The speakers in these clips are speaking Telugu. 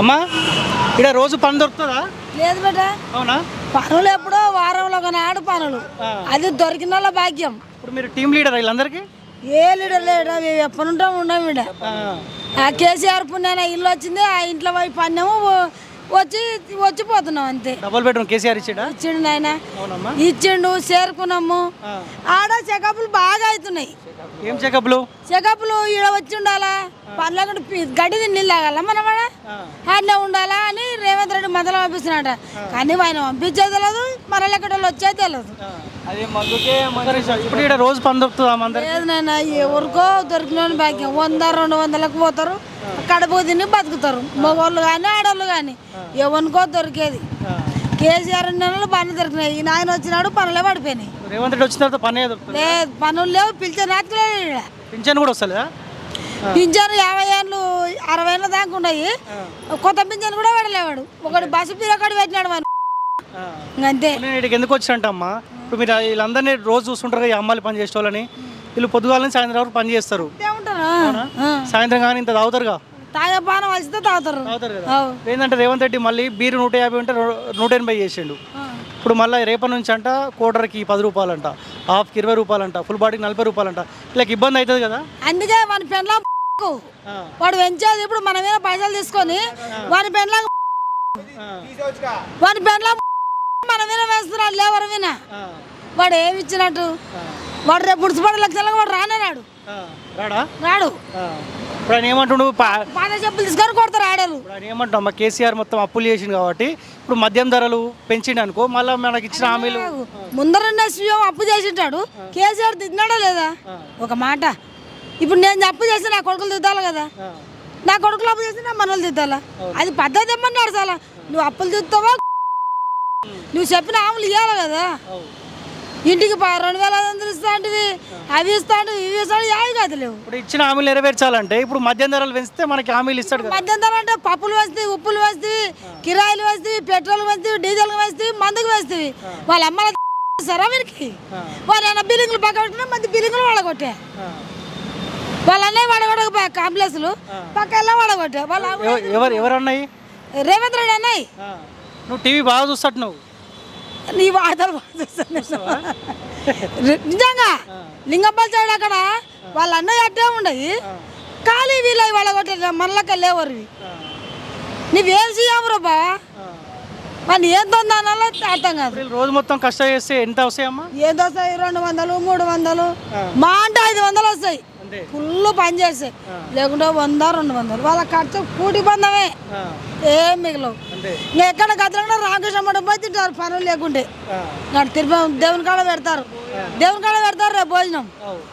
అమ్మా ఇక్కడ రోజు పని దొరుకుతుందా? లేదు బిడ్డ అవునా? పనులు ఎప్పుడో వారంలో ఒక నాడు పనులు. అది దొరికిన వాళ్ళ భాగ్యం. ఇప్పుడు మీరు టీం లీడర్ వీళ్ళందరికీ? ఏ లీడర్ లేడు? మేము ఎప్పుడు ఉంటాం ఉండం ఆ, ఆ కేసీఆర్ పుణ్యాన ఇల్లు వచ్చింది ఆ ఇంట్లో పోయి పన్నాము వచ్చి వచ్చిపోతున్నాం అంతే. డబుల్ బెడ్రూమ్ కేసీఆర్ ఇచ్చాడా? ఇచ్చిండు నాయన. ఇచ్చిండు చేరుకున్నాము. ఆడ చెకప్లు బాగా అవుతున్నాయి. ఏం చెకప్లు? చెకప్లు ఈడ వచ్చి ఉండాలా? పనులకు గడ్డి తిని తాగాల మనం ఆడనే ఉండాలా అని రేవంత్ రెడ్డి మధ్యలో పంపిస్తున్నాడ కానీ ఆయన పంపించేది తెలియదు మన లెక్కటి వాళ్ళు వచ్చేది తెలియదు రోజు పని దొరుకుతుందా మా అందరికి. లేదు నాయన ఎవరికో దొరికిన భాగ్యం. వంద రెండు వందలకు పోతారు. కడుపు తిని బతుకుతారు. మగవాళ్ళు కానీ ఆడవాళ్ళు కానీ ఎవరికో దొరికేది. కేసీఆర్ నెలలు పనులు దొరికినాయి. ఈ నాయన వచ్చినాడు పనులే పడిపోయినాయి. రేవంత్ రెడ్డి వచ్చిన తర్వాత పనే లేదు పనులు లేవు పిలిచే రాత్రి పింఛన్ కూడా వస్తలేదా? పింఛను యాభై ఏళ్ళు అరవై ఏళ్ళ దాకా ఉన్నాయి. కొత్త పింఛను కూడా పడలేవాడు ఒకటి బస్సు పీరొకటి పెట్టినాడు వాడు. ఆ. అంతే ఎందుకు వచ్చినట్టు అమ్మా ఇప్పుడు మీరు వీళ్ళందరినీ రోజు చూస్తుంటారు ఈ అమ్మాయిలు పని చేసే వాళ్ళని వీళ్ళు పొద్దుగాల నుంచి సాయంత్రం వరకు పని చేస్తారు. సాయంత్రం కానీ ఇంత తాగుతారుగా? తాగే పానం వలిస్తే తాగుతారు. తాగుతారు కదా? అవు. ఏంటంటే రేవంత్ రెడ్డి మళ్ళీ బీరు నూట యాభై ఉంటే నూట ఎనభై చేసిండు. ఇప్పుడు మళ్ళీ రేపటి నుంచి అంట కోటర్కి పది రూపాయలంట హాఫ్కి ఇరవై రూపాయలంట ఫుల్ బాడీకి నలభై రూపాయలంట. ఇలా ఇబ్బంది అవుతుంది కదా? అందుకే వాని పెండ్లా వాడు పెంచేది ఇప్పుడు మన మీద పైసలు తీసుకొని వాని పెండ్లా వాని పెండ్లా మన మీద వేస్తున్నాడు లేవరు వాడు ఏమి ఇచ్చినట్టు? వాడు రేపు పుడిచిపడి లక్షలకు వాడు రానే రాడు. రాడా. ఇప్పుడు ఆయన ఏమంటుండు? పా- పాత చెప్పులు తీసుకొని కొడతారు ఆడలు ఇప్పుడు ఆయన ఏమంటాం మా కేసీఆర్ మొత్తం అప్పులు చేసిండు కాబట్టి ఇప్పుడు మద్యం ధరలు పెంచిండు అనుకో మళ్ళీ మనకి ఇచ్చిన హామీలు. ముందరన్న సీఎం అప్పు చేసింటాడు. కేసీఆర్ తిన్నాడా లేదా? ఒక మాట. ఇప్పుడు నేను అప్పు చేసి నా కొడుకులు దిద్దాలి కదా. నా కొడుకులు అప్పు చేసి నా మనలు దిద్దాలా అది పద్ధతి ఏమన్నాడు చాలా? నువ్వు అప్పులు దిద్దావా నువ్వు చెప్పిన ఆములు ఇవ్వాలి కదా. ఇంటికి రెండు వేల ఐదు వందలు ఇస్తా అంటే అవి ఇస్తా అంటే ఇవి ఇస్తాడు యావి కాదు లేవు. ఇప్పుడు ఇచ్చిన హామీలు నెరవేర్చాలంటే ఇప్పుడు మద్యం ధరలు పెంచితే మనకి హామీలు ఇస్తాడు కదా. మధ్యంతరం అంటే పప్పులు వేస్తాయి ఉప్పులు వేస్తాయి కిరాయిలు వేస్తాయి పెట్రోల్ వేస్తాయి డీజిల్ వేస్తాయి మందుకు వేస్తాయి వాళ్ళ అమ్మ సరా వీరికి వాళ్ళు ఏమైనా బిల్లింగ్లు పక్క పెట్టినా మంది బిల్లింగ్లు వాడగొట్టే. వాళ్ళ అన్నయ్య వాడగొట్టక కాంప్లెక్స్లు పక్క వెళ్ళా వాడగొట్టే వాళ్ళ అమ్మ- ఎవ- ఎవరు ఎవరన్నాయి రేవంత్ రెడ్డి అన్నయ్య. ఆ. నువ్వు టీవీ బాగా చూస్తాడు నువ్వు. నీ వార్తలు నిజంగా లింగంపల్లి సైడ్ అక్కడ వాళ్ళ అన్నయ్య అట్టే ఉండయి ఖాళీ వీళ్ళ వాళ్ళ కొట్టే మనలక్క లేవరు. నువ్వేం సీఎం బా ఆ. మరి ఏం తొందనాలో అర్థం కాదు. రోజు మొత్తం కష్టం చేస్తే ఎంత వస్తాయమ్మా? ఏదో వస్తాయి? రెండు వందలు మూడు వందలు. మా అంటే ఐదు వందలు వస్తాయి. ఫుల్ పని చేస్తాయి. లేకుంటే వంద రెండు వందలు. వాళ్ళ ఖర్చు కూటి బంధమే. ఏం మిగలవు. ఇంకా ఎక్కడ గదిలో రామకృష్ణ పోయి తింటారు పనులు లేకుంటే. తిరుపతి దేవుని కాడ పెడతారు. దేవుని కాడ పెడతారు రేపు భోజనం.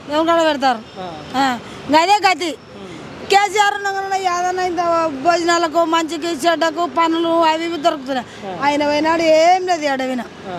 దేవుని కాడ పెడతారు. ఇంకా అదే గతి. కేసీఆర్ ఏదైనా ఇంత భోజనాలకు మంచికి చెడ్డకు పనులు అవి ఇవి దొరుకుతున్నాయి. ఆయన పోయినాడు ఏం లేదు అడవిన ఆ.